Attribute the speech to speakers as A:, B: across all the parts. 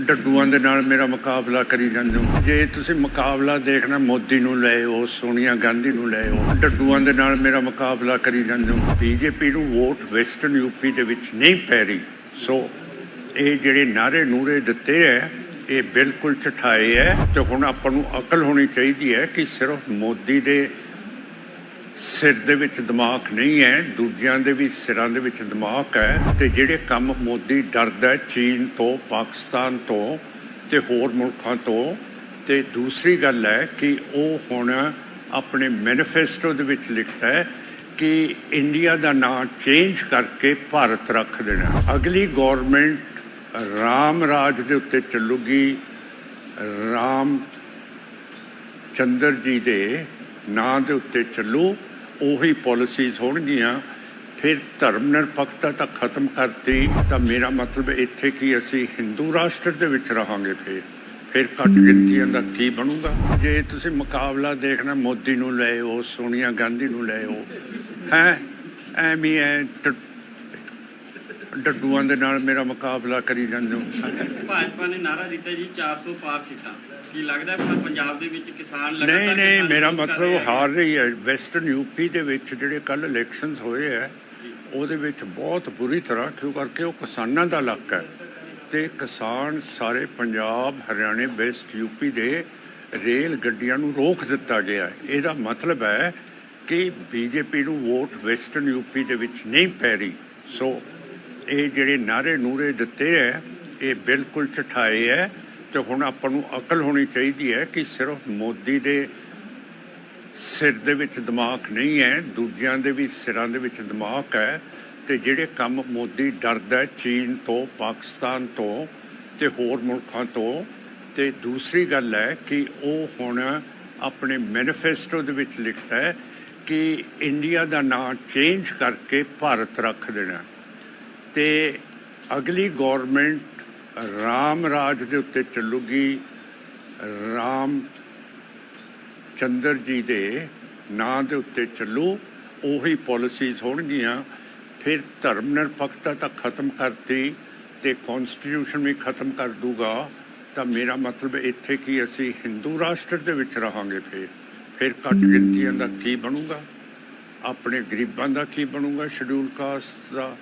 A: ਡੱਡੂਆਂ ਦੇ ਨਾਲ ਮੇਰਾ ਮੁਕਾਬਲਾ ਕਰੀ ਜਾਂਦੇ ਹੋ। ਜੇ ਤੁਸੀਂ ਮੁਕਾਬਲਾ ਦੇਖਣਾ, ਮੋਦੀ ਨੂੰ ਲੈ ਆਓ, ਸੋਨੀਆ ਗਾਂਧੀ ਨੂੰ ਲੈ ਆਓ, ਡੱਡੂਆਂ ਦੇ ਨਾਲ ਮੇਰਾ ਮੁਕਾਬਲਾ ਕਰੀ ਜਾਂਦੇ ਹੋ। ਬੀਜੇਪੀ ਨੂੰ ਵੋਟ ਵੈਸਟਰਨ ਯੂਪੀ ਦੇ ਵਿੱਚ ਨਹੀਂ ਪੈ ਰਹੀ। ਸੋ ਇਹ ਜਿਹੜੇ ਨਾਰੇ ਨੂਰੇ ਦਿੱਤੇ ਹੈ ਇਹ ਬਿਲਕੁਲ ਝਠਾਏ ਹੈ ਤੇ ਹੁਣ ਆਪਾਂ ਨੂੰ ਅਕਲ ਹੋਣੀ ਚਾਹੀਦੀ ਹੈ ਕਿ ਸਿਰਫ ਮੋਦੀ ਦੇ ਸਿਰ ਦੇ ਵਿੱਚ ਦਿਮਾਗ ਨਹੀਂ ਹੈ, ਦੂਜਿਆਂ ਦੇ ਵੀ ਸਿਰਾਂ ਦੇ ਵਿੱਚ ਦਿਮਾਗ ਹੈ ਤੇ ਜਿਹੜੇ ਕੰਮ ਮੋਦੀ ਡਰਦਾ ਚੀਨ ਤੋਂ, ਪਾਕਿਸਤਾਨ ਤੋਂ ਤੇ ਹੋਰ ਮੁਲਕਾਂ ਤੋਂ ਤੇ ਦੂਸਰੀ ਗੱਲ ਹੈ ਕਿ ਉਹ ਹੁਣ ਆਪਣੇ ਮੈਨੀਫੈਸਟੋ ਦੇ ਵਿੱਚ ਲਿਖਦਾ ਹੈ ਕਿ ਇੰਡੀਆ ਦਾ ਨਾਮ ਚੇਂਜ ਕਰਕੇ ਭਾਰਤ ਰੱਖ ਦੇਣਾ ਅਗਲੀ ਗਵਰਨਮੈਂਟ ਰਾਮ ਰਾਜ ਦੇ ਉੱਤੇ ਚੱਲੂਗੀ। ਰਾਮ ਚੰਦਰ ਜੀ ਦੇ ਨਾਂ ਦੇ ਉੱਤੇ ਚੱਲੂ। ਉਹੀ ਪਾਲਿਸੀਜ਼ ਹੋਣਗੀਆਂ। ਫਿਰ ਧਰਮ ਨਿਰਪੱਖਤਾ ਤਾਂ ਖਤਮ ਕਰਤੀ। ਤਾਂ ਮੇਰਾ ਮਤਲਬ ਇੱਥੇ ਕਿ ਅਸੀਂ ਹਿੰਦੂ ਰਾਸ਼ਟਰ ਦੇ ਵਿੱਚ ਰਹਾਂਗੇ ਫਿਰ। ਫਿਰ ਘੱਟ ਗਿਣਤੀਆਂ ਦਾ ਕੀ ਬਣੂਗਾ? ਜੇ ਤੁਸੀਂ ਮੁਕਾਬਲਾ ਦੇਖਣਾ, ਮੋਦੀ ਨੂੰ ਲੈ ਆਓ, ਸੋਨੀਆ ਗਾਂਧੀ ਨੂੰ ਲੈ ਆਓ। ਹੈ? ਐਵੇਂ ਐ ਡੱਡੂਆਂ ਦੇ ਨਾਲ ਮੇਰਾ ਮੁਕਾਬਲਾ ਕਰੀ ਜਾਂਦੇ ਹੋ।
B: ਭਾਜਪਾ ਨੇ ਨਾਰਾ ਦਿੱਤਾ ਜੀ 400 ਪਾਰ ਸੀਟਾਂ। ਕੀ ਲੱਗਦਾ ਪੰਜਾਬ ਦੇ ਵਿੱਚ ਕਿਸਾਨ ਲਗਾਤਾਰ
A: ਨਹੀਂ ਨਹੀਂ ਮੇਰਾ ਮਤਲਬ। ਹਾਰ ਰਹੀ ਹੈ। ਵੈਸਟਰਨ ਯੂਪੀ ਦੇ ਵਿੱਚ ਜਿਹੜੇ ਕੱਲ ਇਲੈਕਸ਼ਨਸ ਹੋਏ ਹੈ ਉਹਦੇ ਵਿੱਚ ਬਹੁਤ ਬੁਰੀ ਤਰ੍ਹਾਂ ਕਿਉਂ ਕਰਕੇ ਉਹ ਕਿਸਾਨਾਂ ਦਾ ਇਲਾਕਾ ਹੈ। ਤੇ ਕਿਸਾਨ ਸਾਰੇ ਪੰਜਾਬ ਹਰਿਆਣੇ ਵੈਸਟ ਯੂਪੀ ਦੇ ਰੇਲ ਗੱਡੀਆਂ ਨੂੰ ਰੋਕ ਦਿੱਤਾ ਗਿਆ ਇਹਦਾ ਮਤਲਬ ਹੈ ਕਿ ਬੀਜੇਪੀ ਨੂੰ ਵੋਟ ਵੈਸਟਰਨ ਯੂਪੀ ਦੇ ਵਿੱਚ ਨਹੀਂ ਪੈ ਰਹੀ। ਸੋ ਇਹ ਜਿਹੜੇ ਨਾਰੇ ਨੂਰੇ ਦਿੱਤੇ ਹੈ ਇਹ ਬਿਲਕੁਲ ਝਠਾਏ ਹੈ ਤੇ ਹੁਣ ਆਪਾਂ ਨੂੰ ਅਕਲ ਹੋਣੀ ਚਾਹੀਦੀ ਹੈ ਕਿ ਸਿਰਫ ਮੋਦੀ ਦੇ ਸਿਰ ਦੇ ਵਿੱਚ ਦਿਮਾਗ ਨਹੀਂ ਹੈ ਦੂਜਿਆਂ ਦੇ ਵੀ ਸਿਰਾਂ ਦੇ ਵਿੱਚ ਦਿਮਾਗ ਹੈ ਤੇ ਜਿਹੜੇ ਕੰਮ ਮੋਦੀ ਡਰਦਾ ਚੀਨ ਤੋਂ, ਪਾਕਿਸਤਾਨ ਤੋਂ ਤੇ ਹੋਰ ਮੁਲਕਾਂ ਤੋਂ ਤੇ ਦੂਸਰੀ ਗੱਲ ਹੈ ਕਿ ਉਹ ਹੁਣ ਆਪਣੇ ਮੈਨੀਫੈਸਟੋ ਦੇ ਵਿੱਚ ਲਿਖਦਾ ਹੈ ਕਿ ਇੰਡੀਆ ਦਾ ਨਾਮ ਚੇਂਜ ਕਰਕੇ ਭਾਰਤ ਰੱਖ ਦੇਣਾ। ਤੇ ਅਗਲੀ ਗਵਰਨਮੈਂਟ ਰਾਮ ਰਾਜ ਦੇ ਉੱਤੇ ਚੱਲੂਗੀ। ਰਾਮ ਚੰਦਰ ਜੀ ਦੇ ਨਾਂ ਦੇ ਉੱਤੇ ਚੱਲੂ, ਉਹੀ ਪਾਲਿਸੀਜ਼ ਹੋਣਗੀਆਂ। ਫਿਰ ਧਰਮ ਨਿਰਪੱਖਤਾ ਤਾਂ ਖਤਮ ਕਰਤੀ ਤੇ ਕਨਸਟੀਟਿਊਸ਼ਨ ਵੀ ਖਤਮ ਕਰ ਦੂਗਾ। ਤਾਂ ਮੇਰਾ ਮਤਲਬ ਇੱਥੇ ਕਿ ਅਸੀਂ ਹਿੰਦੂ ਰਾਸ਼ਟਰ ਦੇ ਵਿੱਚ ਰਹਾਂਗੇ ਫਿਰ। ਫਿਰ ਘੱਟ ਗਿਣਤੀਆਂ ਦਾ ਕੀ ਬਣੂਗਾ? ਆਪਣੇ ਗਰੀਬਾਂ ਦਾ ਕੀ ਬਣੂਗਾ? ਸ਼ਡਿਊਲ ਕਾਸਟ ਦਾ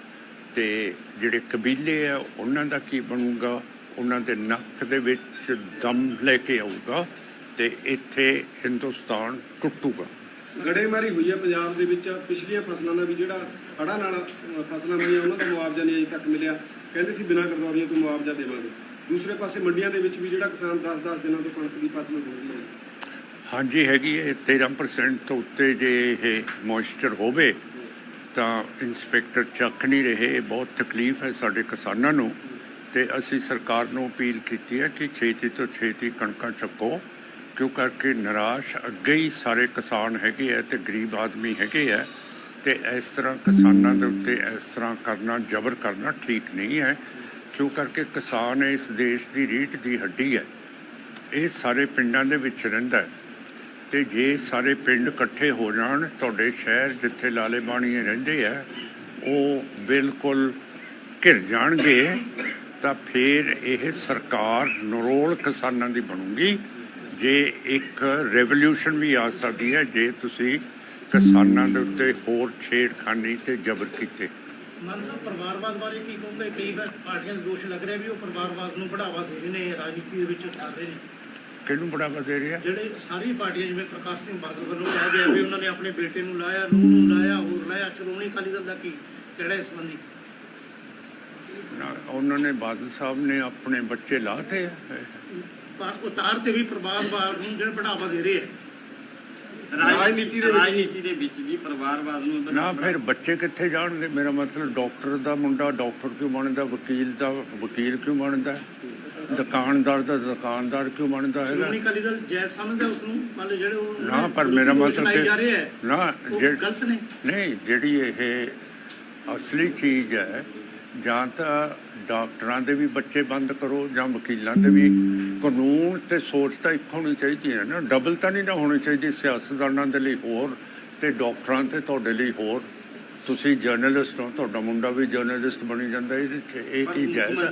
A: ਤੇ ਜਿਹੜੇ ਕਬੀਲੇ ਆ ਉਹਨਾਂ ਦਾ ਕੀ ਬਣੂਗਾ? ਉਹਨਾਂ ਦੇ ਨੱਕ ਦੇ ਵਿੱਚ ਦਮ ਲੈ ਕੇ ਆਊਗਾ ਤੇ ਇੱਥੇ ਹਿੰਦੁਸਤਾਨ ਟੁੱਟੂਗਾ।
C: ਗੜੇਮਾਰੀ ਹੋਈ ਹੈ ਪੰਜਾਬ ਦੇ ਵਿੱਚ। ਪਿਛਲੀਆਂ ਫਸਲਾਂ ਦਾ ਵੀ ਜਿਹੜਾ ਹੜ੍ਹਾਂ ਨਾਲ ਫਸਲਾਂ ਹੋਈਆਂ ਉਹਨਾਂ ਦਾ ਮੁਆਵਜ਼ਾ ਨਹੀਂ ਅਜੇ ਤੱਕ ਮਿਲਿਆ। ਕਹਿੰਦੇ ਸੀ ਬਿਨਾਂ ਗਰਦੌਰੀਆਂ ਤੋਂ ਮੁਆਵਜ਼ਾ ਦੇਵਾਂਗੇ। ਦੂਸਰੇ ਪਾਸੇ ਮੰਡੀਆਂ ਦੇ ਵਿੱਚ ਵੀ ਜਿਹੜਾ ਕਿਸਾਨ 10-10 ਦਿਨਾਂ ਤੋਂ ਕਣਕ ਦੀ ਫਸਲ ਹੋ ਰਹੀ ਹੈ।
A: ਹਾਂਜੀ ਹੈਗੀ ਹੈ। 13% ਤੋਂ ਉੱਤੇ ਜੇ ਇਹ ਮੋਇਸਚਰ ਹੋਵੇ ਤਾਂ ਇਨਸਪੈਕਟਰ ਚੱਕ ਨਹੀਂ ਰਹੇ, ਬਹੁਤ ਤਕਲੀਫ ਹੈ ਸਾਡੇ ਕਿਸਾਨਾਂ ਨੂੰ ਤੇ ਅਸੀਂ ਸਰਕਾਰ ਨੂੰ ਅਪੀਲ ਕੀਤੀ ਹੈ ਕਿ ਛੇਤੀ ਤੋਂ ਛੇਤੀ ਕਣਕਾਂ ਚੱਕੋ, ਕਿਉਂ ਕਰਕੇ ਨਿਰਾਸ਼ ਅੱਗੇ ਹੀ ਸਾਰੇ ਕਿਸਾਨ ਹੈਗੇ ਆ ਤੇ ਗਰੀਬ ਆਦਮੀ ਹੈਗੇ ਆ ਤੇ ਇਸ ਤਰ੍ਹਾਂ ਕਿਸਾਨਾਂ ਦੇ ਉੱਤੇ ਇਸ ਤਰ੍ਹਾਂ ਕਰਨਾ, ਜ਼ਬਰ ਕਰਨਾ ਠੀਕ ਨਹੀਂ ਹੈ, ਕਿਉਂ ਕਰਕੇ ਕਿਸਾਨ ਇਸ ਦੇਸ਼ ਦੀ ਰੀੜ ਦੀ ਹੱਡੀ ਹੈ। ਇਹ ਸਾਰੇ ਪਿੰਡਾਂ ਦੇ ਵਿੱਚ ਰਹਿੰਦਾ ਹੈ। ਤੇ ਜੇ ਸਾਰੇ ਪਿੰਡ ਇਕੱਠੇ ਹੋ ਜਾਣ, ਤੁਹਾਡੇ ਸ਼ਹਿਰ ਜਿੱਥੇ ਲਾਲੇ ਬਾਣੀਏ ਰਹਿੰਦੇ ਆ, ਉਹ ਬਿਲਕੁਲ ਘਿਰ ਜਾਣਗੇ, ਤਾਂ ਫਿਰ ਇਹ ਸਰਕਾਰ ਨਰੋਲ ਕਿਸਾਨਾਂ ਦੀ ਬਣੂਗੀ। ਜੇ ਇੱਕ ਰੈਵੋਲੂਸ਼ਨ ਵੀ ਆ ਸਕਦੀ ਹੈ, ਜੇ ਤੁਸੀਂ ਕਿਸਾਨਾਂ ਦੇ ਉੱਤੇ ਹੋਰ ਛੇੜਖਾਨੀ ਤੇ ਜ਼ਬਰ ਕੀਤੇ।
D: ਮਾਨ ਸਾਹਿਬ, ਪਰਿਵਾਰਵਾਦ ਬਾਰੇ ਕੀ ਕਹੋਗੇ? ਕਈ ਵਾਰ ਪਾਰਟੀਆਂ ਦੇ ਦੋਸ਼ ਲੱਗ ਰਿਹਾ ਵੀ ਉਹ ਪਰਿਵਾਰਵਾਦ ਨੂੰ ਬੜਾਵਾ ਦੇ ਰਹੇ ਨੇ, ਰਾਜਨੀਤੀ ਦੇ ਵਿੱਚ ਉਤਾਰ ਰਹੇ ਨੇ।
A: ਕਿਹਨੂੰ ਬੜਾਵਾ ਦੇ ਰਿਹਾ?
D: ਜਿਹੜੇ ਸਾਰੀ ਪਾਰਟੀਆਂ ਜਿਵੇਂ ਪ੍ਰਕਾਸ਼ ਸਿੰਘ ਬਾਦਲ ਵੱਲੋਂ ਕਿਹਾ ਗਿਆ ਵੀ ਉਹਨਾਂ ਨੇ ਆਪਣੇ ਬੇਟੇ ਨੂੰ ਲਾਇਆ ਨੂੰਹ ਨੂੰ ਲਾਇਆ ਹੋਰ ਲਾਇਆ ਸ਼੍ਰੋਮਣੀ ਅਕਾਲੀ ਦਲ ਦਾ ਕੀ ਕਿਹੜਾ ਇਸ ਸੰਬੰਧੀ?
A: ਨਾ, ਉਹਨਾਂ ਨੇ ਬਾਦਲ ਸਾਹਿਬ ਨੇ ਆਪਣੇ ਬੱਚੇ ਲਾਤੇ
D: ਉਤਾਰ ਤੇ ਵੀ ਪਰਿਵਾਰਵਾਦ ਨੂੰ ਜਿਹੜੇ ਬੜਾਵਾ ਦੇ ਰਹੇ ਆ।
C: ਰਾਜਨੀਤੀ ਦੇ ਵਿੱਚ-
B: ਰਾਜਨੀਤੀ ਦੇ ਵਿੱਚ ਜੀ ਪਰਿਵਾਰਵਾਦ ਨੂੰ
A: ਨਾ ਫਿਰ ਬੱਚੇ ਕਿੱਥੇ ਜਾਣਗੇ ਮੇਰਾ ਮਤਲਬ ਡਾਕਟਰ ਦਾ ਮੁੰਡਾ ਡਾਕਟਰ ਕਿਉਂ ਬਣਦਾ? ਵਕੀਲ ਦਾ ਵਕੀਲ ਕਿਉਂ ਬਣਦਾ? ਦੁਕਾਨਦਾਰ ਦਾ ਦੁਕਾਨਦਾਰ ਕਿਉਂ ਬਣਦਾ ਹੈਗਾ?
D: ਸ਼੍ਰੋਮਣੀ ਅਕਾਲੀ ਦਲ ਜਾਇਜ਼ ਸਮਝਦਾ ਉਸ ਨੂੰ ਮੰਨ ਲਓ ਜਿਹੜੇ ਉਹ
A: ਨਾ ਪਰ ਮੇਰਾ ਮਤਲਬ ਕਿ ਨਾ
D: ਗਲਤ ਨੇ।
A: ਨਹੀਂ ਜਿਹੜੀ ਇਹ ਅਸਲੀ ਚੀਜ਼ ਹੈ ਜਾਂ ਤਾਂ ਡਾਕਟਰਾਂ ਦੇ ਵੀ ਬੱਚੇ ਬੰਦ ਕਰੋ ਜਾਂ ਵਕੀਲਾਂ ਦੇ ਵੀ। ਕਾਨੂੰਨ ਤੇ ਸੋਚ ਤਾਂ ਇੱਕ ਹੋਣੀ ਚਾਹੀਦੀ ਹੈ ਨਾ। ਡਬਲ ਤਾਂ ਨਹੀਂ ਨਾ ਹੋਣੀ ਚਾਹੀਦੀ ਸਿਆਸਤਦਾਨਾਂ ਦੇ ਲਈ ਹੋਰ ਤੇ ਡਾਕਟਰਾਂ ਤੇ ਤੁਹਾਡੇ ਲਈ ਹੋਰ। ਤੁਸੀਂ ਜਰਨਲਿਸਟ ਹੋ ਤੁਹਾਡਾ ਮੁੰਡਾ ਵੀ ਜਰਨਲਿਸਟ ਬਣੀ ਜਾਂਦਾ ਇਹ ਕੀ ਜਾਇਜ਼ ਹੈ?